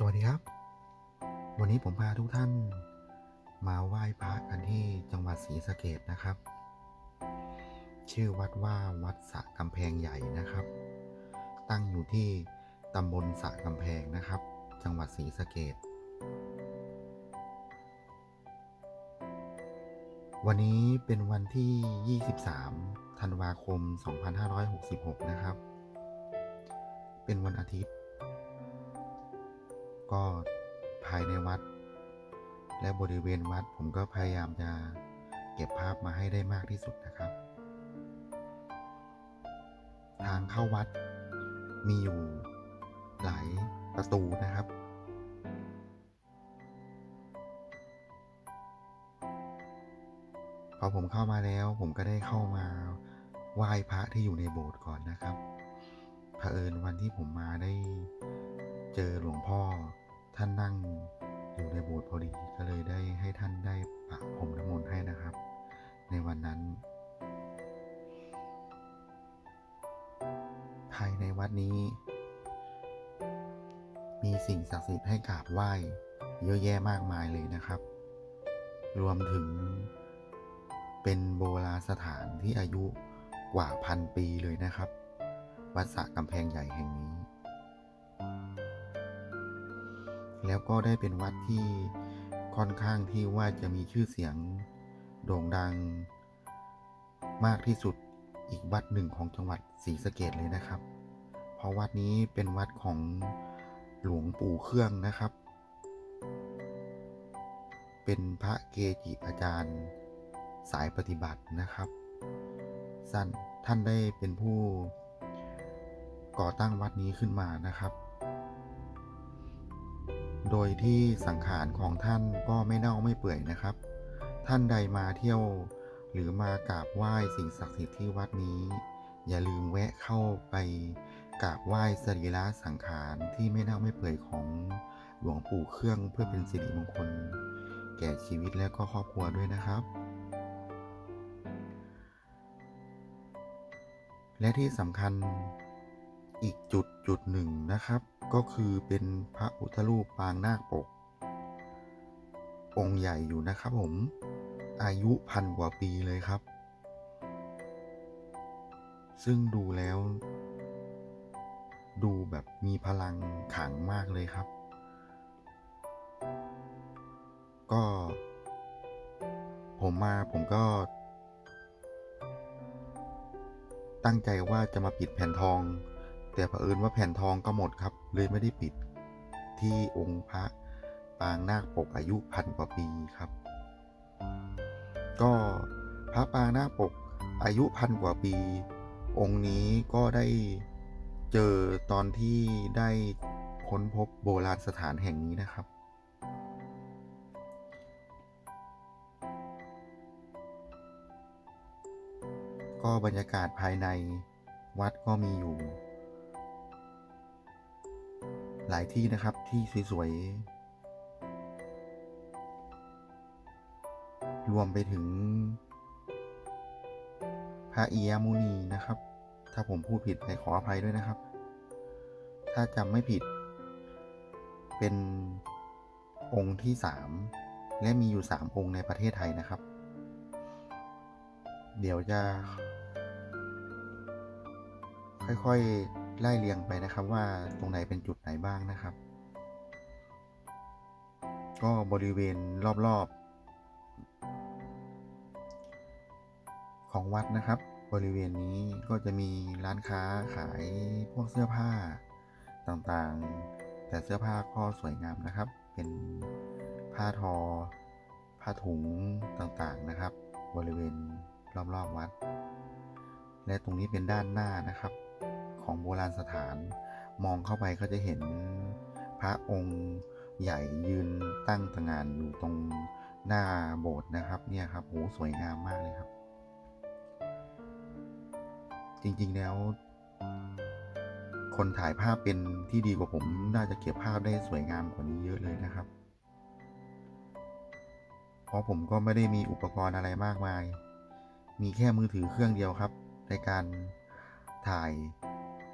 สวัสดีครับ วันนี้ผมพาทุกท่านมาไหว้พระกันที่จังหวัดศรีสะเกดนะครับ ชื่อวัดว่าวัดสะกำแพงใหญ่นะครับ ตั้งอยู่ที่ตำบลสะกำแพงนะครับ จังหวัดศรีสะเกดวันนี้เป็นวันที่ 23 ธันวาคม 2566 นะครับ เป็นวันอาทิตย์ ก็ภายในวัด และบริเวณวัดผมก็พยายามจะเก็บภาพมาให้ได้มากที่สุดนะครับ ทางเข้าวัดมีอยู่หลายประตูนะครับ พอผมเข้ามาแล้วผมก็ได้เข้ามาไหว้พระที่อยู่ในโบสถ์ก่อนนะครับเผอิญวันที่ผมมาได้ เจอหลวงพ่อท่านนั่งอยู่ในโบสถ์พอดีก็เลยได้ให้ท่านได้ปะผมน้ำมนต์ให้นะครับ ในวันนั้น ภายในวัดนี้ มีสิ่งศักดิ์สิทธิ์ให้กราบไหว้ เยอะแยะมากมายเลยนะครับ รวมถึงเป็นโบราณสถานที่อายุกว่าพันปีเลยนะครับ วัดสระกำแพงใหญ่แห่งนี้ แล้วก็ได้เป็นวัดที่ค่อนข้างที่ว่าจะมีชื่อเสียงโด่งดัง มากที่สุดอีกวัดหนึ่งของจังหวัดศรีสะเกดเลยนะครับ เพราะวัดนี้เป็นวัดของหลวงปู่เครื่องนะครับ เป็นพระเกจิอาจารย์สายปฏิบัตินะครับสั้นท่านได้เป็นผู้ก่อตั้งวัดนี้ขึ้นมานะครับ โดยที่สังขารของท่านก็ไม่เน่าไม่เปื่อยนะครับ ท่านใดมาเที่ยว หรือมากราบไหว้สิ่งศักดิ์สิทธิ์ที่วัดนี้ อย่าลืมแวะเข้าไปกราบไหว้สรีระสังขารที่ไม่เน่าไม่เปื่อยของหลวงปู่เครื่องเพื่อเป็นสิริมงคล แก่ชีวิตและก็ครอบครัวด้วยนะครับ และที่สำคัญอีกจุดจุดหนึ่งนะครับ ก็คือเป็นพระพุทธรูปปางนาคปก องค์ใหญ่อยู่นะครับผม อายุพันกว่าปีเลยครับ ซึ่งดูแล้ว ดูแบบมีพลังขังมากเลยครับ ก็ ผมมาผมก็ ตั้งใจว่าจะมาปิดแผ่นทอง แต่เผอิญว่าแผ่นทองก็หมดครับ เลยไม่ได้ปิดที่องค์พระปางนาคปกอายุพันกว่าปีครับ ก็พระปางนาคปกอายุพันกว่าปี องค์นี้ก็ได้เจอตอนที่ได้ค้นพบโบราณสถานแห่งนี้นะครับ ก็บรรยากาศภายในวัดก็มีอยู่ หลายที่นะครับที่สวยๆ รวมไปถึง พระเอียมุนีนะครับ ถ้าผมพูดผิดไปขออภัยด้วยนะครับ ถ้าจำไม่ผิด เป็นองค์ที่สามและมีอยู่สามองค์ในประเทศไทยนะครับ เดี๋ยวจะค่อยๆ ไล่เรียงไปนะครับว่าตรงไหนเป็นจุดไหนบ้างนะครับ ก็บริเวณรอบๆ ของวัดนะครับ บริเวณนี้ก็จะมีร้านค้าขายพวกเสื้อผ้าต่างๆ แต่เสื้อผ้าก็สวยงามนะครับ เป็นผ้าทอ ผ้าถุงต่างๆนะครับ บริเวณรอบๆวัด และตรงนี้เป็นด้านหน้านะครับ ของโบราณสถาน มองเข้าไปก็จะเห็นพระองค์ใหญ่ยืนตั้งตระหง่านอยู่ตรงหน้าโบสถ์นะครับเนี่ยครับโหสวยงามมากเลยครับ จริงๆแล้ว คนถ่ายภาพเป็นที่ดีกว่าผม น่าจะเก็บภาพได้สวยงามกว่านี้เยอะเลยนะครับ เพราะผมก็ไม่ได้มีอุปกรณ์อะไรมากมาย มีแค่มือถือเครื่องเดียวครับ ในการถ่าย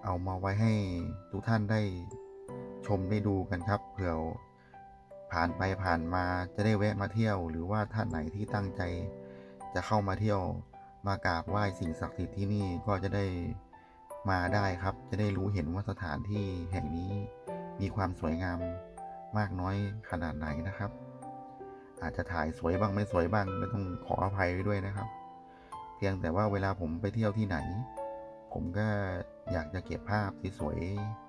เอามาไว้ให้ทุกท่านได้ชมได้ดูกันครับ เผื่อผ่านไปผ่านมาจะได้แวะมาเที่ยว หรือว่าท่านไหนที่ตั้งใจ จะเข้ามาเที่ยวมากราบไหว้สิ่งศักดิ์สิทธิ์ที่นี่ก็จะได้มาได้ครับ จะได้รู้เห็นว่าสถานที่แห่งนี้มีความสวยงามมากน้อยขนาดไหนนะครับ อาจจะถ่ายสวยบ้างไม่สวยบ้างก็ต้องขออภัยไว้ด้วยนะครับ เพียงแต่ว่าเวลาผมไปเที่ยวที่ไหน ผมก็อยากจะเก็บภาพสวย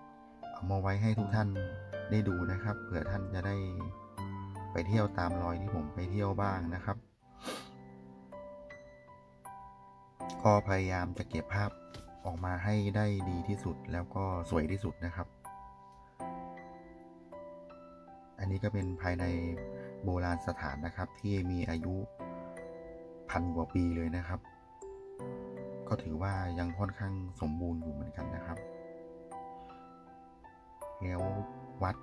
ๆเอามาไว้ให้ทุกท่านได้ดูนะครับเผื่อท่านจะได้ไปเที่ยวตามรอยที่ผมไปเที่ยวบ้างนะครับก็พยายามจะเก็บภาพออกมาให้ได้ดีที่สุดแล้วก็สวยที่สุดนะครับ อันนี้ก็เป็นภายในโบราณสถานนะครับที่มีอายุพันกว่าปีเลยนะครับ ก็ถือว่ายังค่อนข้างสมบูรณ์อยู่เหมือนกันนะครับ แล้ววัด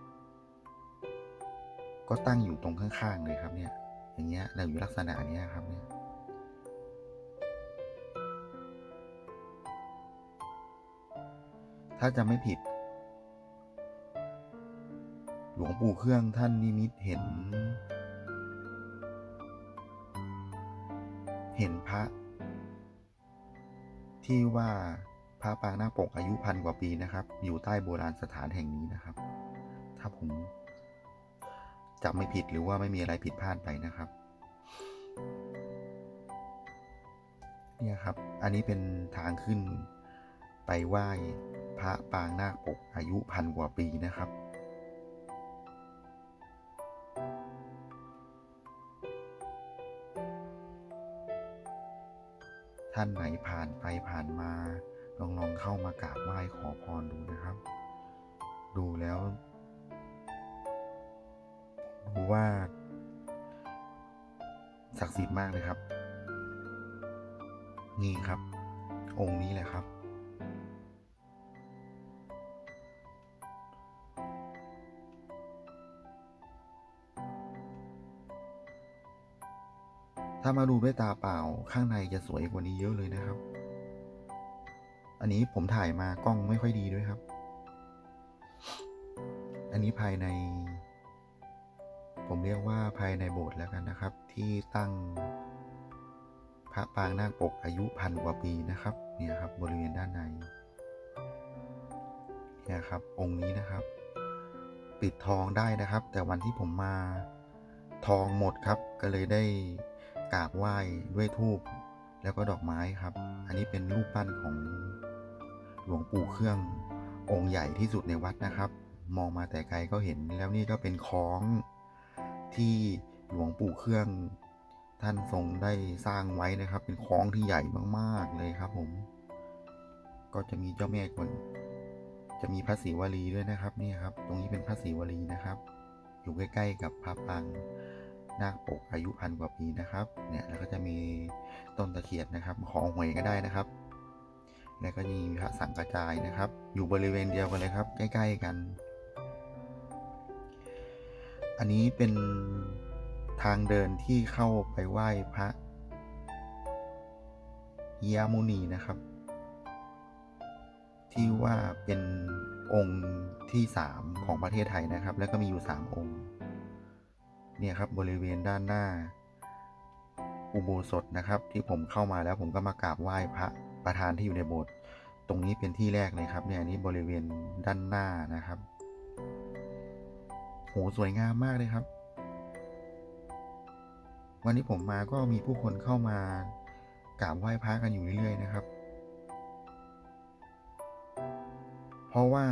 ก็ตั้งอยู่ตรงข้างๆเลยครับเนี่ย อย่างเงี้ยเราอยู่ลักษณะเนี้ยครับเนี่ยถ้าจะไม่ผิด หลวงปู่เครื่องท่านนิมิตเห็น เห็นพระ ที่ว่าพระปางหน้าปกอายุพันกว่าปีนะครับ อยู่ใต้โบราณสถานแห่งนี้นะครับ ถ้าผมจำไม่ผิดหรือว่าไม่มีอะไรผิดพลาดไปนะครับ เนี่ยครับ อันนี้เป็นทางขึ้นไปไหว้พระปางนาคปกอายุพันกว่าปีนะครับ ท่านไหนผ่านไปผ่านมา ลองลองเข้ามากราบไหว้ขอพรดูนะครับ ดูแล้วดูว่าศักดิ์สิทธิ์มากเลยครับ นี่ครับ องค์นี้แหละครับ ถ้ามาดูด้วยตาเปล่าข้างในจะสวยกว่านี้เยอะเลยนะครับ อันนี้ผมถ่ายมากล้องไม่ค่อยดีด้วยครับ อันนี้ภายใน ผมเรียกว่าภายในโบสถ์แล้วกันนะครับ ที่ตั้งพระปางนาคปกอายุพันกว่าปีนะครับเนี่ยครับบริเวณด้านในเนี่ยครับ องค์นี้นะครับ ปิดทองได้นะครับ แต่วันที่ผมมาทองหมดครับก็เลยได้ กราบไหว้ด้วยธูปแล้วก็ดอกไม้ครับ อันนี้เป็นรูปปั้นของหลวงปู่เครื่ององค์ใหญ่ที่สุดในวัดนะครับ มองมาแต่ไกลก็เห็นแล้วนี่ก็เป็นคล้องที่หลวงปู่เครื่องท่านทรงได้สร้างไว้นะครับ เป็นคล้องที่ใหญ่มากๆเลยครับ ผม ก็จะมีเจ้าแม่กวนจะมีพระศรีวลีด้วยนะครับนี่ครับ ตรงนี้เป็นพระศรีวลีนะครับ อยู่ใกล้ๆกับพระปาง นาคปกอายุพันกว่าปีนะครับ เนี่ยแล้วก็จะมีต้นตะเคียนนะครับ ของหวยก็ได้นะครับ แล้วก็มีพระสังกระจายนะครับ อยู่บริเวณเดียวกันเลยครับ ใกล้ ๆ กัน อันนี้เป็นทางเดินที่เข้าไปไหว้พระยามุนีนะครับ ที่ว่าเป็นองค์ที่สามของประเทศไทยนะครับ แล้วก็มีอยู่สามองค์ เนี่ยครับบริเวณด้านหน้า อุโบสถนะครับ ที่ผมเข้ามาแล้วผมก็มากราบไหว้พระประธานที่อยู่ในโบสถ์ตรงนี้เป็นที่แรกเลยครับเนี่ยอันนี้บริเวณด้านหน้านะครับโหสวยงามมากเลยครับ วันนี้ผมมาก็มีผู้คนเข้ามากราบไหว้พระกันอยู่เรื่อยๆนะครับ เพราะว่า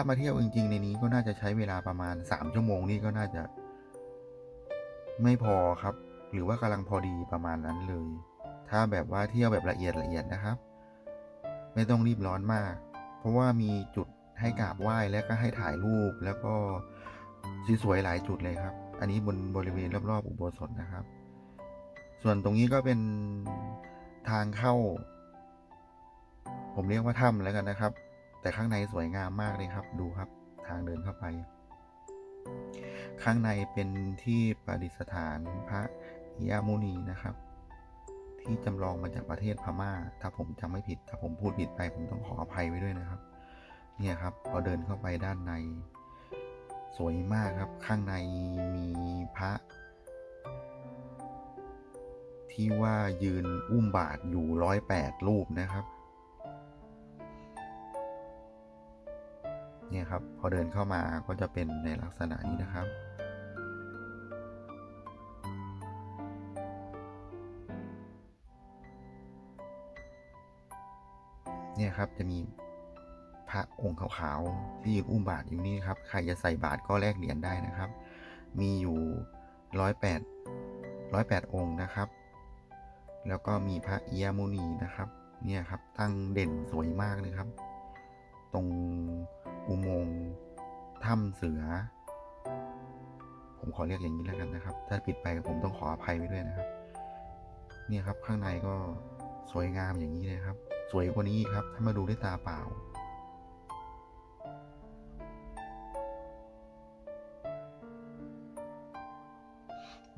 ามาเที่ยวจริงๆในนี้ก็น่าจะใช้เวลาประมาณสามชั่วโมงนี่ก็น่าจะ ไม่พอครับ หรือว่ากำลังพอดีประมาณนั้นเลย ถ้าแบบว่าเที่ยวแบบละเอียดละเอียดนะครับ ไม่ต้องรีบร้อนมาก เพราะว่ามีจุดให้กราบไหว้และก็ให้ถ่ายรูปแล้วก็สวยๆหลายจุดเลยครับ อันนี้บนบริเวณรอบๆอุโบสถนะครับ ส่วนตรงนี้ก็เป็นทางเข้า ผมเรียกว่าถ้ำแล้วกันนะครับ แต่ข้างในสวยงามมากเลยครับ ดูครับทางเดินเข้าไป ข้างในเป็นที่ประดิษฐานพระยามุนีนะครับ ที่จำลองมาจากประเทศพม่า ถ้าผมจำไม่ผิด ถ้าผมพูดผิดไปผมต้องขออภัยไว้ด้วยนะครับ เนี่ยครับพอเดินเข้าไปด้านใน สวยมากครับ ข้างในมีพระที่ว่ายืนอุ้มบาทอยู่ร้อยแปดรูปนะครับ เนี่ยครับพอเดินเข้ามาก็จะเป็นในลักษณะนี้นะครับ เนี่ยครับจะมีพระองค์ขาวๆที่ยืนอุ้มบาทอยู่นี่ครับใครจะใส่บาทก็แลกเหรียญได้นะครับ มีอยู่ร้อยแปดร้อยแปดองค์นะครับ แล้วก็มีพระเอียมุนีนะครับ เนี่ยครับตั้งเด่นสวยมากเลยครับ ตรง อุโมงค์ถ้ำเสือ ผมขอเรียกอย่างนี้แล้วกันนะครับ ถ้าผิดไปผมต้องขออภัยไว้ด้วยนะครับ เนี่ยครับข้างในก็สวยงามอย่างนี้เลยครับ สวยกว่านี้ครับ ถ้ามาดูด้วยตาเปล่า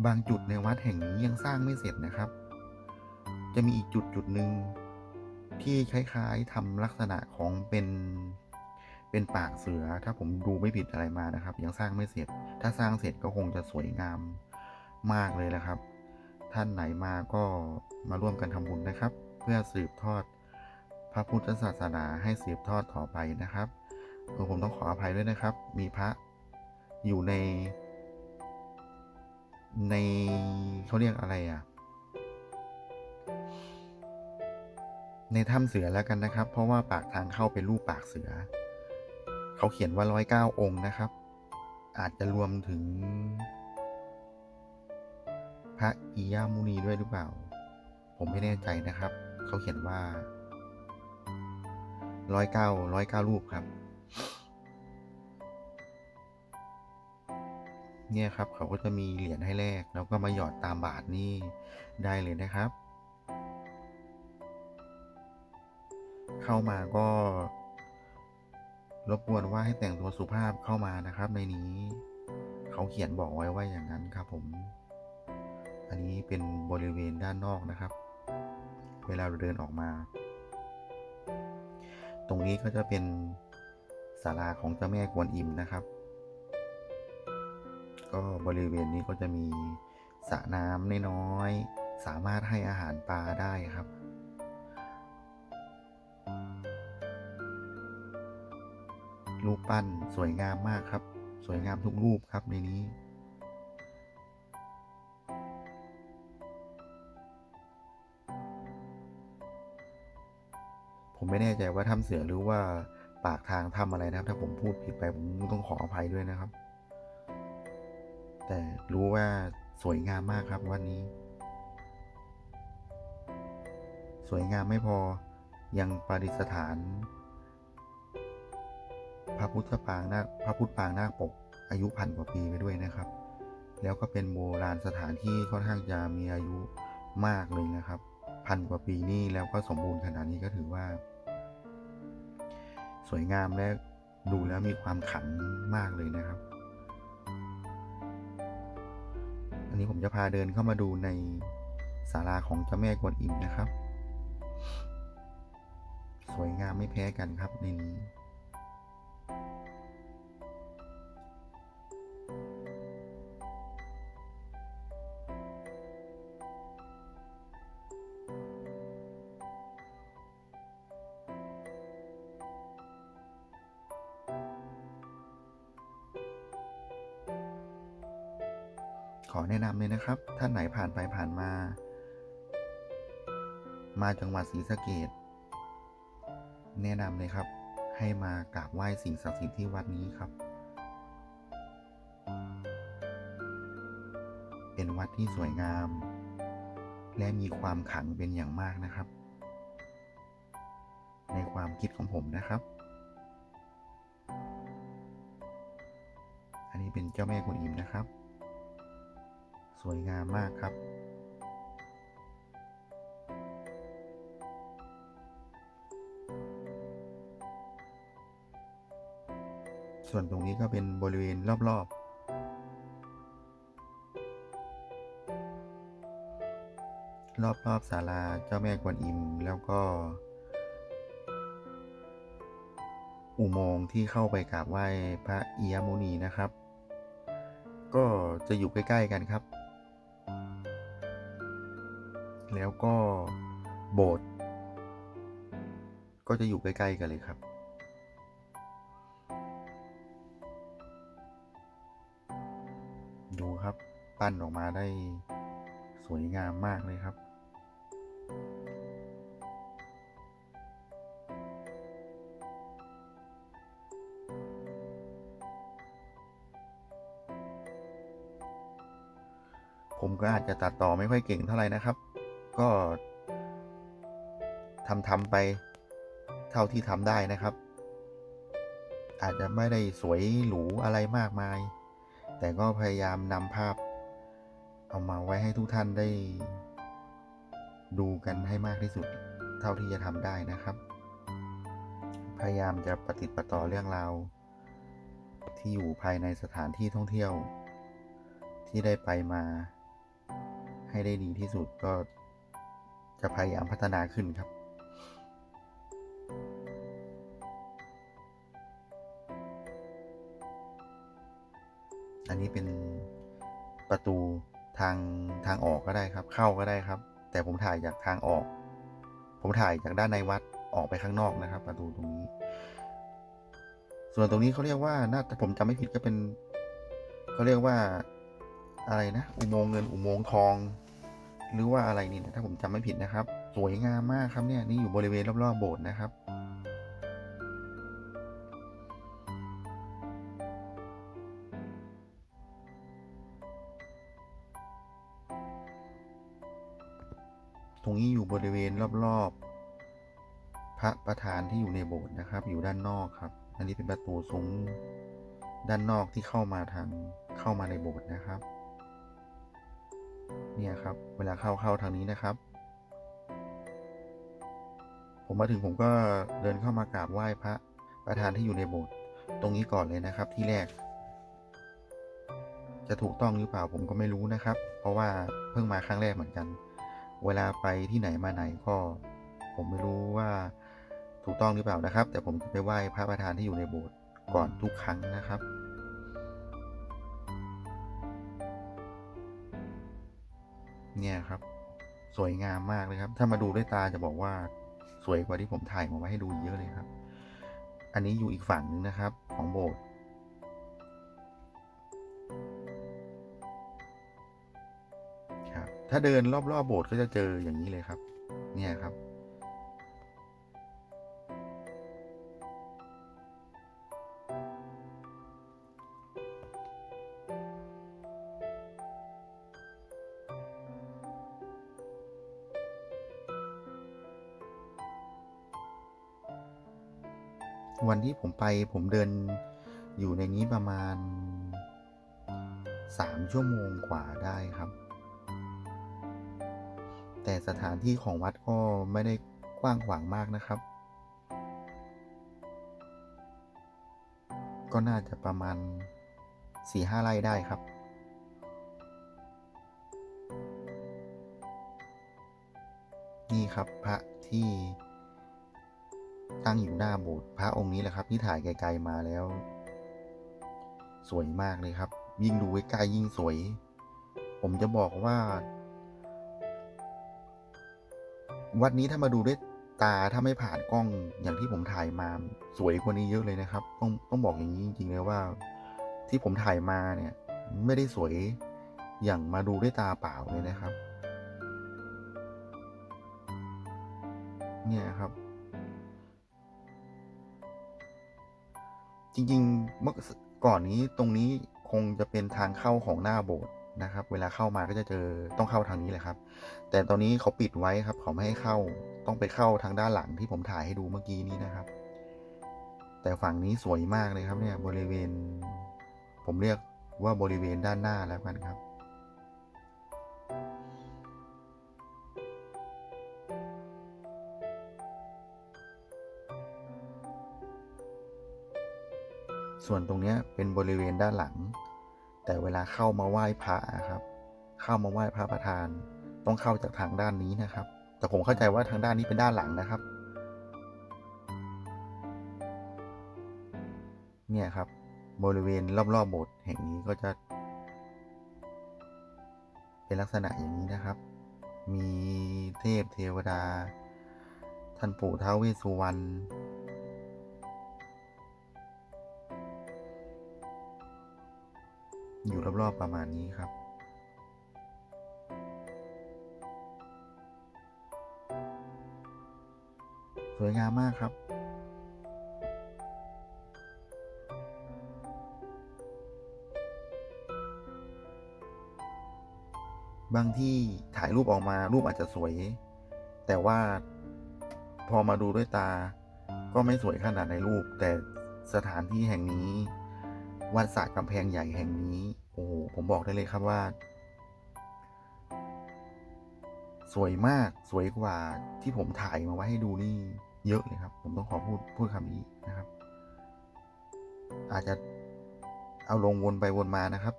บางจุดในวัดแห่งนี้ยังสร้างไม่เสร็จนะครับ จะมีอีกจุดจุดหนึ่งที่คล้ายๆทำลักษณะของเป็น เป็นปากเสือถ้าผมดูไม่ผิดอะไรมานะครับ ยังสร้างไม่เสร็จ ถ้าสร้างเสร็จก็คงจะสวยงามมากเลยนะครับ ท่านไหนมาก็มาร่วมกันทำบุญนะครับ เพื่อสืบทอดพระพุทธศาสนาให้สืบทอดต่อไปนะครับเออผมต้องขออภัยด้วยนะครับ มีพระอยู่ใน ในเขาเรียกอะไรอะ ในถ้ำเสือแล้วกันนะครับ เพราะว่าปากทางเข้าเป็นรูปปากเสือ เขาเขียนว่าร้อยเก้าองค์นะครับ อาจจะรวมถึง พระอียามุนีด้วยหรือเปล่า ผมไม่แน่ใจนะครับ เขาเขียนว่าร้อยเก้าร้อยเก้ารูปครับ เนี่ยครับเขาก็จะมีเหรียญให้แลกแล้วก็มาหยอดตามบาทนี่ได้เลยนะครับ เข้ามาก็ รบกวนว่าให้แต่งตัวสุภาพเข้ามานะครับ ในนี้ เขาเขียนบอกไว้ว่าอย่างนั้นครับผม อันนี้เป็นบริเวณด้านนอกนะครับ เวลาเราเดินออกมา ตรงนี้ก็จะเป็นศาลาของเจ้าแม่กวนอิมนะครับ ก็บริเวณนี้ก็จะมีสระน้ำน้อยๆสามารถให้อาหารปลาได้ครับ รูปปั้นสวยงามมากครับ สวยงามทุกรูปครับในนี้ ผมไม่แน่ใจว่าถ้ำเสือหรือว่าปากทางถ้ำอะไรนะครับ ถ้าผมพูดผิดไปผมต้องขออภัยด้วยนะครับ แต่รู้ว่าสวยงามมากครับวันนี้ สวยงามไม่พอยังประดิษฐาน พระพุทธปางนาพระพุทธปางนาคปก อายุพันกว่าปีไปด้วยนะครับ แล้วก็เป็นโบราณสถานที่ค่อนข้างจะมีอายุมากเลยนะครับ พันกว่าปีนี่แล้วก็สมบูรณ์ขนาดนี้ก็ถือว่า สวยงามและดูแล้วมีความขลังมากเลยนะครับ อันนี้ผมจะพาเดินเข้ามาดูในศาลาของเจ้าแม่กวนอิมนะครับ สวยงามไม่แพ้กันครับในนี้ ขอแนะนำเลยนะครับ ท่านไหนผ่านไปผ่านมา มาจังหวัดศรีสะเกดแนะนำเลยครับ ให้มากราบไหว้สิ่งศักดิ์สิทธิ์ที่วัดนี้ครับ เป็นวัดที่สวยงาม และมีความขลังเป็นอย่างมากนะครับ ในความคิดของผมนะครับ อันนี้เป็นเจ้าแม่กุนอิมนะครับ สวยงามมากครับ ส่วนตรงนี้ก็เป็นบริเวณรอบๆรอบๆศาลาเจ้าแม่กวนอิม แล้วก็ อุโมงค์ที่เข้าไปกราบไหว้พระเอิยมุนีนะครับ ก็จะอยู่ใกล้ ๆ กันครับ ก็โบสถ์ก็จะอยู่ใกล้ ๆ กันเลยครับ ดูครับปั้นออกมาได้สวยงามมากเลยครับ ผมก็อาจจะตัดต่อไม่ค่อยเก่งเท่าไหร่นะครับ ก็ทำทำไปเท่าที่ทำได้นะครับ อาจจะไม่ได้สวยหรูอะไรมากมาย แต่ก็พยายามนำภาพ เอามาไว้ให้ทุกท่านได้ ดูกันให้มากที่สุด เท่าที่จะทำได้นะครับ พยายามจะปฏิดประต่อเรื่องราวที่อยู่ภายในสถานที่ท่องเที่ยว ที่ได้ไปมาให้ได้ดีที่สุดก็ จะพยายามพัฒนาขึ้นครับอันนี้เป็นประตูทางทางออกก็ได้ครับ เข้าก็ได้ครับ แต่ผมถ่ายจากทางออก ผมถ่ายจากด้านในวัดออกไปข้างนอกนะครับ ประตูตรงนี้ ส่วนตรงนี้เขาเรียกว่าน่าถ้าผมจำไม่ผิดก็เป็นเขาเรียกว่าอะไรนะ อุโมงค์เงินอุโมงค์ทอง หรือว่าอะไรนี่ถ้าผมจำไม่ผิดนะครับ สวยงามมากครับเนี่ยนี่อยู่บริเวณรอบๆโบสถ์นะครับตรงนี้อยู่บริเวณรอบๆ พระประธานที่อยู่ในโบสถ์นะครับ อยู่ด้านนอกครับ อันนี้เป็นประตูซุ้มด้านนอกที่เข้ามาทางเข้ามาในโบสถ์นะครับ เนี่ยครับ เวลาเข้าเข้าทางนี้นะครับ ผมมาถึงผมก็เดินเข้ามากราบไหว้พระประธานที่อยู่ในโบสถ์ตรงนี้ก่อนเลยนะครับที่แรก จะถูกต้องหรือเปล่าผมก็ไม่รู้นะครับ เพราะว่าเพิ่งมาครั้งแรกเหมือนกัน เวลาไปที่ไหนมาไหนก็ ผมไม่รู้ว่าถูกต้องหรือเปล่านะครับ แต่ผมจะไปไหว้พระประธานที่อยู่ในโบสถ์ก่อนทุกครั้งนะครับ เนี่ยครับ สวยงามมากเลยครับ ถ้ามาดูด้วยตาจะบอกว่าสวยกว่าที่ผมถ่ายมาไว้ให้ดูเยอะเลยครับ อันนี้อยู่อีกฝั่งหนึงนะครับ ของโบสถ์ครับ ถ้าเดินรอบๆโบสถ์ก็จะเจออย่างนี้เลยครับ เนี่ยครับ ที่ผมไปผมเดินอยู่ในนี้ประมาณสามชั่วโมงกว่าได้ครับ แต่สถานที่ของวัดก็ไม่ได้กว้างขวางมากนะครับ ก็น่าจะประมาณสี่ห้าไร่ได้ครับ นี่ครับพระที่ ตั้งอยู่หน้าโบสถ์พระองค์นี้แหละครับ ที่ถ่ายไกลๆมาแล้ว สวยมากเลยครับ ยิ่งดูใกล้ยิ่งสวย ผมจะบอกว่า วัดนี้ถ้ามาดูด้วยตาถ้าไม่ผ่านกล้องอย่างที่ผมถ่ายมา สวยกว่านี้เยอะเลยนะครับ ต้องต้องบอกอย่างนี้จริงๆเลยว่า ที่ผมถ่ายมาเนี่ย ไม่ได้สวยอย่างมาดูด้วยตาเปล่าเลยนะครับ เนี่ยครับ จริงๆเมื่อก่อนนี้ตรงนี้คงจะเป็นทางเข้าของหน้าโบสถ์นะครับ เวลาเข้ามาก็จะเจอต้องเข้าทางนี้แหละครับ แต่ตอนนี้เขาปิดไว้ครับเขาไม่ให้เข้าต้องไปเข้าทางด้านหลังที่ผมถ่ายให้ดูเมื่อกี้นี้นะครับ แต่ฝั่งนี้สวยมากเลยครับเนี่ยบริเวณ ผมเรียกว่าบริเวณด้านหน้าแล้วกันครับ ส่วนตรงนี้เป็นบริเวณด้านหลัง แต่เวลาเข้ามาไหว้พระอะครับ เข้ามาไหว้พระประธาน ต้องเข้าจากทางด้านนี้นะครับ แต่ผมเข้าใจว่าทางด้านนี้เป็นด้านหลังนะครับ เนี่ยครับ บริเวณรอบๆโบสถ์แห่งนี้ก็จะ เป็นลักษณะอย่างนี้นะครับ มีเทพเทวดา ท่านปู่ท้าวเวสสุวรรณ อยู่รอบๆประมาณนี้ครับ สวยงามมากครับ บางที่ถ่ายรูปออกมารูปอาจจะสวย แต่ว่าพอมาดูด้วยตาก็ไม่สวยขนาดในรูป แต่สถานที่แห่งนี้ วัดสระกำแพงใหญ่แห่งนี้ โอ้โหผมบอกได้เลยครับว่า สวยมากสวยกว่าที่ผมถ่ายมาไว้ให้ดูนี่ เยอะเลยครับ ผมต้องขอพูดพูดคำนี้นะครับ อาจจะเอาลงวนไปวนมานะครับ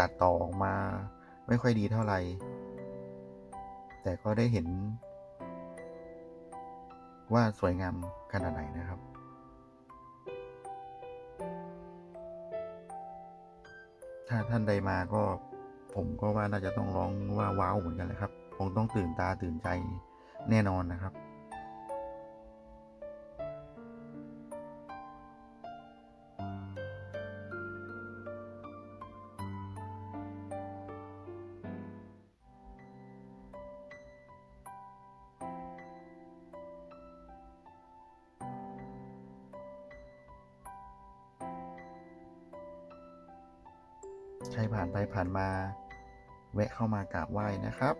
ตัดต่อออกมาไม่ค่อยดีเท่าไหร่ แต่ก็ได้เห็นว่าสวยงามขนาดไหนนะครับ ถ้าท่านใดมาก็ผมก็ว่าน่าจะต้องร้องว่าว้าวเหมือนกันเลยครับ คงต้องตื่นตาตื่นใจแน่นอนนะครับ ผ่านไปผ่านมา แวะเข้ามากราบไหว้นะครับ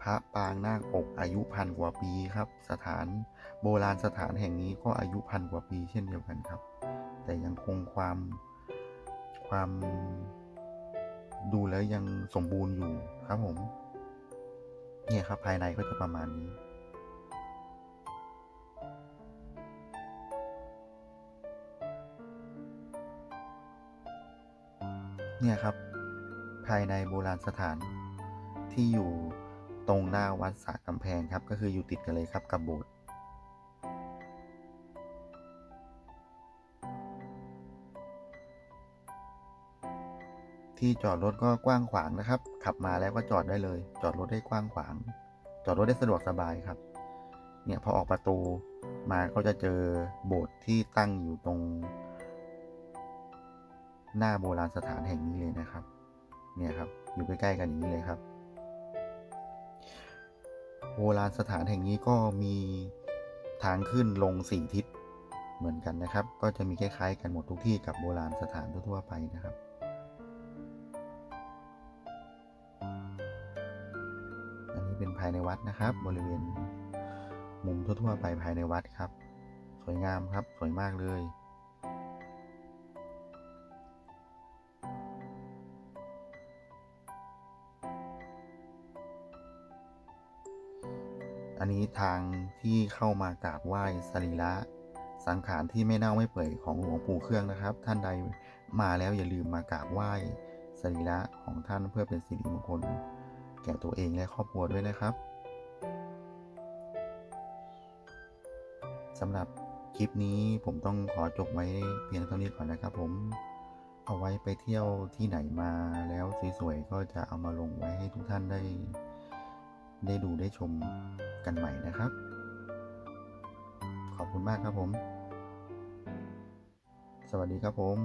พระปางนาคปกอายุพันกว่าปีครับ สถานโบราณสถานแห่งนี้ก็อายุพันกว่าปีเช่นเดียวกันครับ แต่ยังคงความความดูแล้วยังสมบูรณ์อยู่ครับผม เนี่ยครับภายในก็จะประมาณนี้ เนี่ยครับ ภายในโบราณสถานที่อยู่ตรงหน้าวัดสระกำแพงครับ ก็คืออยู่ติดกันเลยครับกับโบสถ์ที่จอดรถก็กว้างขวางนะครับ ขับมาแล้วก็จอดได้เลย จอดรถได้กว้างขวาง จอดรถได้สะดวกสบายครับ เนี่ยพอออกประตูมาก็จะเจอโบสถ์ที่ตั้งอยู่ตรง หน้าโบราณสถานแห่งนี้เลยนะครับ เนี่ยครับ อยู่ใกล้ๆกันอย่างนี้เลยครับ โบราณสถานแห่งนี้ก็มีทางขึ้นลงสี่ทิศเหมือนกันนะครับ ก็จะมีคล้ายๆ กันหมดทุกที่กับโบราณสถานทั่วๆไปนะครับอันนี้เป็นภายในวัดนะครับ บริเวณมุมทั่วๆไปภายในวัดครับ สวยงามครับ สวยมากเลย อันนี้ทางที่เข้ามากราบไหว้สรีระสังขารที่ไม่เน่าไม่เปื่อยของหลวงปู่เครื่องนะครับ ท่านใดมาแล้วอย่าลืมมากราบไหว้สรีระของท่านเพื่อเป็นสิริมงคล แก่ตัวเองและครอบครัวด้วยนะครับสำหรับคลิปนี้ผมต้องขอจบไว้เพียงเท่านี้ก่อนนะครับ ผมเอาไว้ไปเที่ยวที่ไหนมาแล้วสวยๆก็จะเอามาลงไว้ให้ทุกท่านได้ ได้ดูได้ชมกันใหม่นะครับ ขอบคุณมากครับผม สวัสดีครับผม